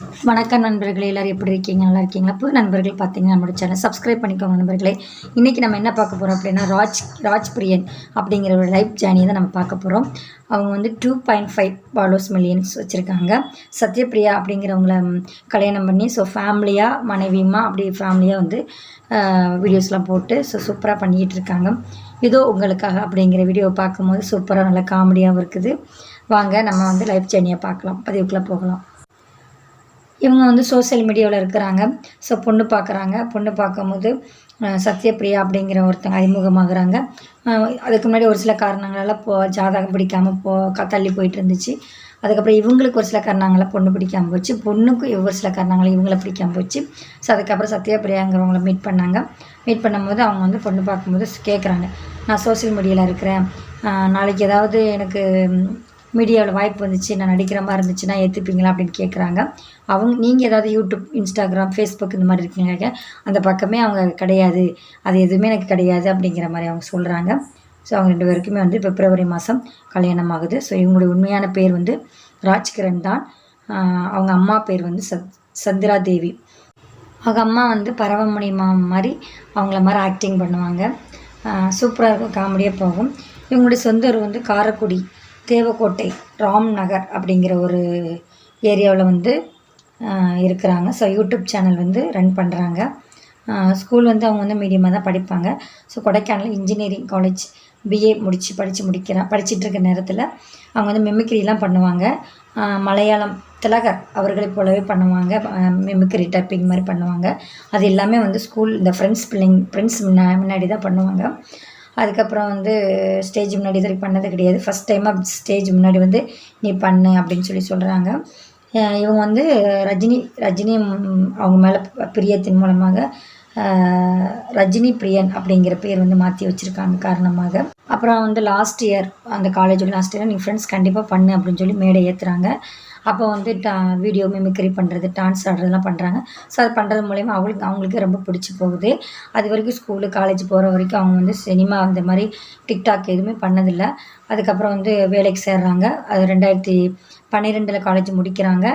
வணக்கம் நண்பர்களே எல்லோரும் எப்படி இருக்கீங்க? நல்லா இருக்கீங்களா? புது நண்பர்கள் பார்த்தீங்கன்னா நம்மளோட சேனல் சப்ஸ்கிரைப் பண்ணிக்கோங்க நண்பர்களே. இன்றைக்கி நம்ம என்ன பார்க்க போகிறோம் அப்படின்னா ராஜ் ராஜ் பிரியன் அப்படிங்கிற ஒரு லைஃப் ஜேர்னியை தான் நம்ம பார்க்க போகிறோம் அவங்க வந்து two point five follows millions வச்சுருக்காங்க. சத்யபிரியா அப்படிங்கிறவங்கள கல்யாணம் பண்ணி ஸோ ஃபேமிலியாக மனைவியுமா அப்படி ஃபேமிலியாக வந்து வீடியோஸ்லாம் போட்டு ஸோ சூப்பராக பண்ணிக்கிட்டு இருக்காங்க. இதோ உங்களுக்காக அப்படிங்கிற வீடியோ பார்க்கும்போது சூப்பராக நல்லா காமெடியாகவும் இருக்குது. வாங்க நம்ம வந்து லைஃப் ஜேர்னியை பார்க்கலாம். பதிவுக்குள்ளே போகலாம். இவங்க வந்து சோசியல் மீடியாவில் இருக்கிறாங்க. ஸோ பொண்ணு பார்க்குறாங்க பொண்ணு பார்க்கும்போது சத்யபிரியா அப்படிங்கிற ஒருத்தங்க அறிமுகமாகறாங்க. அதுக்கு முன்னாடி ஒரு சில காரணங்களால் போ ஜாதகம் பிடிக்காமல் போ தள்ளி போயிட்டு இருந்துச்சு அதுக்கப்புறம் இவங்களுக்கு ஒரு சில காரணங்களை பொண்ணு பிடிக்காமல் போச்சு. பொண்ணுக்கும் ஒரு சில காரணங்களை இவங்களை பிடிக்காமல் போச்சு. ஸோ அதுக்கப்புறம் சத்யபிரியாங்கிறவங்களை மீட் பண்ணாங்க. மீட் பண்ணும்போது அவங்க வந்து பொண்ணு பார்க்கும்போது கேட்குறாங்க நான் சோசியல் மீடியாவில் இருக்கிறேன். நாளைக்கு ஏதாவது எனக்கு மீடியாவில் வாய்ப்பு வந்துச்சு நான் நடிக்கிற மாதிரி இருந்துச்சுன்னா ஏற்றுப்பீங்களா அப்படின்னு கேட்குறாங்க அவங்க நீங்கள் ஏதாவது யூடியூப் இன்ஸ்டாகிராம் ஃபேஸ்புக் இந்த மாதிரி இருக்கீங்க அந்த பக்கமே அவங்க கிடையாது. அது எதுவுமே எனக்கு கிடையாது அப்படிங்கிற மாதிரி அவங்க சொல்கிறாங்க ஸோ அவங்க ரெண்டு பேருக்குமே வந்து பிப்ரவரி மாதம் கல்யாணம் ஆகுது. ஸோ இவங்களுடைய உண்மையான பேர் வந்து ராஜ்கிரண் தான். அவங்க அம்மா பேர் வந்து சத் சந்திரா தேவி. அவங்க அம்மா வந்து பரவமணி மா மாதிரி அவங்கள மாதிரி ஆக்டிங் பண்ணுவாங்க. சூப்பராக இருக்கும் காமெடியாக போகும். இவங்களுடைய சொந்த ஊர் வந்து காரக்குடி. தேவக்கோட்டை ராம் நகர் அப்படிங்கிற ஒரு ஏரியாவில் வந்து இருக்கிறாங்க. ஸோ யூடியூப் சேனல் வந்து ரன் பண்ணுறாங்க ஸ்கூல் வந்து அவங்க வந்து மீடியமாக தான் படிப்பாங்க. So Kodaikanal engineering college BA முடித்து படித்து முடிக்கிறேன் படிச்சுட்டு இருக்க நேரத்தில் அவங்க வந்து மெமிக்ரிலாம் பண்ணுவாங்க. மலையாளம் திலகர் அவர்களை போலவே பண்ணுவாங்க. மெமிக்ரி டைப்பிங் மாதிரி பண்ணுவாங்க. அது எல்லாமே வந்து ஸ்கூல் இந்த ஃப்ரெண்ட்ஸ் பிள்ளைங்க ஃப்ரெண்ட்ஸ் முன்னாடி தான் பண்ணுவாங்க. அதுக்கப்புறம் வந்து ஸ்டேஜ் முன்னாடி இது பண்ணது கிடையாது. ஃபஸ்ட் டைமாக ஸ்டேஜ் முன்னாடி வந்து நீ பண்ணு அப்படின்னு சொல்லி சொல்கிறாங்க இவங்க வந்து ரஜினி ரஜினி அவங்க மேலே பிரியத்தின் மூலமாக ரஜினி பிரியன் அப்படிங்கிற பேர் வந்து மாற்றி வச்சுருக்காங்க காரணமாக. அப்புறம் வந்து லாஸ்ட் இயர் அந்த காலேஜோட லாஸ்ட் இயர் நீ ஃப்ரெண்ட்ஸ் கண்டிப்பாக பண்ணு அப்படின்னு சொல்லி மேடை ஏற்றுறாங்க அப்போ வந்து டா வீடியோ மிமிக்ரி பண்ணுறது டான்ஸ் ஆடுறதுலாம் பண்ணுறாங்க ஸோ அது பண்ணுறது மூலயமா அவங்களுக்கு அவங்களுக்கு ரொம்ப பிடிச்சி போகுது. அது வரைக்கும் ஸ்கூலு காலேஜ் போகிற வரைக்கும் அவங்க வந்து சினிமா அந்த மாதிரி டிக்டாக் எதுவுமே பண்ணதில்லை. அதுக்கப்புறம் வந்து வேலைக்கு சேர்றாங்க. அது ரெண்டாயிரத்தி பன்னிரெண்டில் காலேஜ் முடிக்கிறாங்க.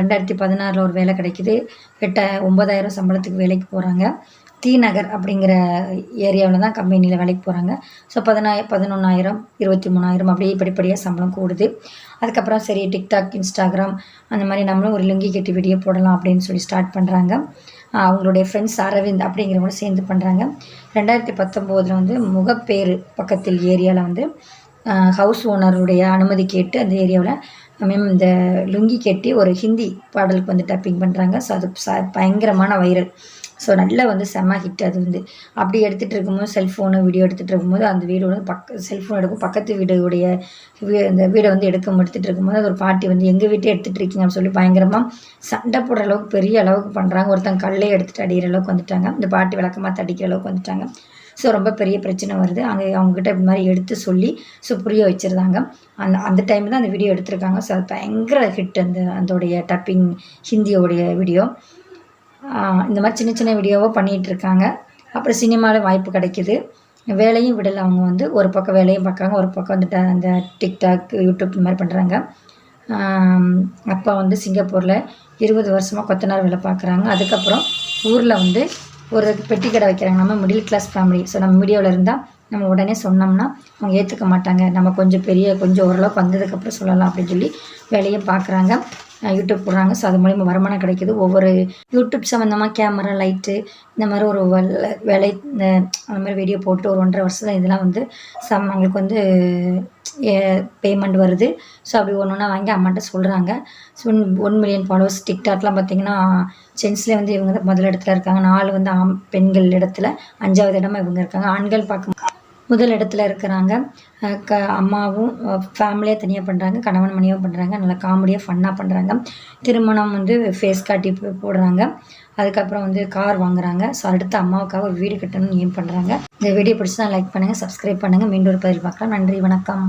ரெண்டாயிரத்தி பதினாறில் ஒரு வேலை கிடைக்கிது. எட்ட ஒம்பதாயிரம் சம்பளத்துக்கு வேலைக்கு போகிறாங்க டி நகர் அப்படிங்கிற ஏரியாவில் தான் கம்பெனியில் வேலைக்கு போகிறாங்க ஸோ பதினாய பதினொன்றாயிரம் இருபத்தி மூணாயிரம் அப்படியே படிப்படியாக சம்பளம் கூடுது. அதுக்கப்புறம் சரி டிக்டாக் இன்ஸ்டாகிராம் அந்த மாதிரி நம்மளும் ஒரு லுங்கி கட்டி வீடியோ போடலாம் அப்படின்னு சொல்லி ஸ்டார்ட் பண்ணுறாங்க அவங்களுடைய ஃப்ரெண்ட்ஸ் அரவிந்த் அப்படிங்கிறவங்களும் சேர்ந்து பண்ணுறாங்க ரெண்டாயிரத்தி பத்தொம்போதில் வந்து முகப்பேறு பக்கத்தில் ஏரியாவில் வந்து ஹவுஸ் ஓனருடைய அனுமதி கேட்டு அந்த ஏரியாவில் மேம் இந்த லுங்கி கட்டி ஒரு ஹிந்தி பாடலுக்கு வந்து டப்பிங் பண்ணுறாங்க ஸோ அது ச பயங்கரமான வைரல் ஸோ நல்லா வந்து செம்ம ஹிட் அது வந்து. அப்படி எடுத்துகிட்டு இருக்கும்போது செல்ஃபோனு வீடியோ எடுத்துகிட்டு இருக்கும்போது அந்த வீடு வந்து பக்க செல்ஃபோன் எடுக்கும் பக்கத்து வீடுடைய வீ அந்த வீடை வந்து எடுக்க எடுத்துகிட்டு இருக்கும்போது அது ஒரு பாட்டி வந்து எங்கள் வீட்டே எடுத்துகிட்டு இருக்கீங்கன்னு சொல்லி பயங்கரமாக சண்டை போடுற அளவுக்கு பெரிய அளவுக்கு பண்ணுறாங்க ஒருத்தங்க கல்லே எடுத்துகிட்டு அடிக்கிற அளவுக்கு வந்துட்டாங்க. இந்த பாட்டி விளக்கமாக தடிக்கிற அளவுக்கு வந்துட்டாங்க. ஸோ ரொம்ப பெரிய பிரச்சனை வருது. அங்கே அவங்ககிட்ட இது மாதிரி எடுத்து சொல்லி ஸோ புரிய வச்சுருந்தாங்க. அந்த அந்த டைம் தான் அந்த வீடியோ எடுத்திருக்காங்க. ஸோ அது பயங்கர ஹிட் அந்த அதோடைய டப்பிங் ஹிந்தியோடைய வீடியோ இந்த மாதிரி சின்ன சின்ன வீடியோவாக பண்ணிகிட்டு இருக்காங்க. அப்புறம் சினிமாவில் வாய்ப்பு கிடைக்கிது. வேலையும் விடலை. அவங்க வந்து ஒரு பக்கம் வேலையும் பார்க்குறாங்க. ஒரு பக்கம் வந்துட்டு அந்த டிக்டாக் யூடியூப் இந்த மாதிரி பண்ணுறாங்க அப்பா வந்து சிங்கப்பூரில் இருபது வருஷமாக கொத்தனார் வேலை பார்க்குறாங்க. அதுக்கப்புறம் ஊரில் வந்து ஒரு பெட்டி கடை வைக்கிறாங்க. நம்ம மிடில் கிளாஸ் ஃபேமிலி ஸோ நம்ம மீடியாவில் இருந்தால் நம்ம உடனே சொன்னோம்னா அவங்க ஏற்றுக்க மாட்டாங்க. நம்ம கொஞ்சம் பெரிய கொஞ்சம் ஓரளவுக்கு வந்ததுக்கப்புறம் சொல்லலாம் அப்படின்னு சொல்லி வேலையை பார்க்குறாங்க. யூடியூப் போடுறாங்க. ஸோ அது மூலிமா வருமானம் கிடைக்கிது. ஒவ்வொரு யூடியூப் சம்மந்தமாக கேமரா லைட்டு இந்த மாதிரி ஒரு வேலை இந்த அந்த மாதிரி வீடியோ போட்டு ஒரு ஒன்றரை வருஷத்தில் இதெல்லாம் வந்து சம் அவங்களுக்கு வந்து பேமெண்ட் வருது. ஸோ அப்படி ஒன்று ஒன்றா வாங்கி அம்மாட்ட சொல்கிறாங்க so one one million followers டிக்டாக்லாம் பார்த்திங்கன்னா ஜென்ஸில் வந்து இவங்க தான் முதல் இடத்துல இருக்காங்க. நாலு வந்து ஆம் பெண்கள் இடத்துல அஞ்சாவது இடமா இவங்க இருக்காங்க. ஆண்கள் பார்க்க முதல் இடத்துல இருக்கிறாங்க. க அம்மாவும் ஃபேமிலியாக தனியாக பண்ணுறாங்க கணவன் மணியாக பண்ணுறாங்க நல்லா காமெடியாக ஃபன்னாக பண்ணுறாங்க திருமணம் வந்து ஃபேஸ் காட்டி போடுறாங்க. அதுக்கப்புறம் வந்து கார் வாங்குறாங்க. ஸோ அடுத்து அம்மாவுக்காக ஒரு வீடு கட்டணும்னு ஏம் பண்ணுறாங்க இந்த வீடியோ பிடிச்சி தான் லைக் பண்ணுங்கள் சப்ஸ்கிரைப் பண்ணுங்கள் மீண்டும் ஒரு பதில் பார்க்கலாம். நன்றி வணக்கம்.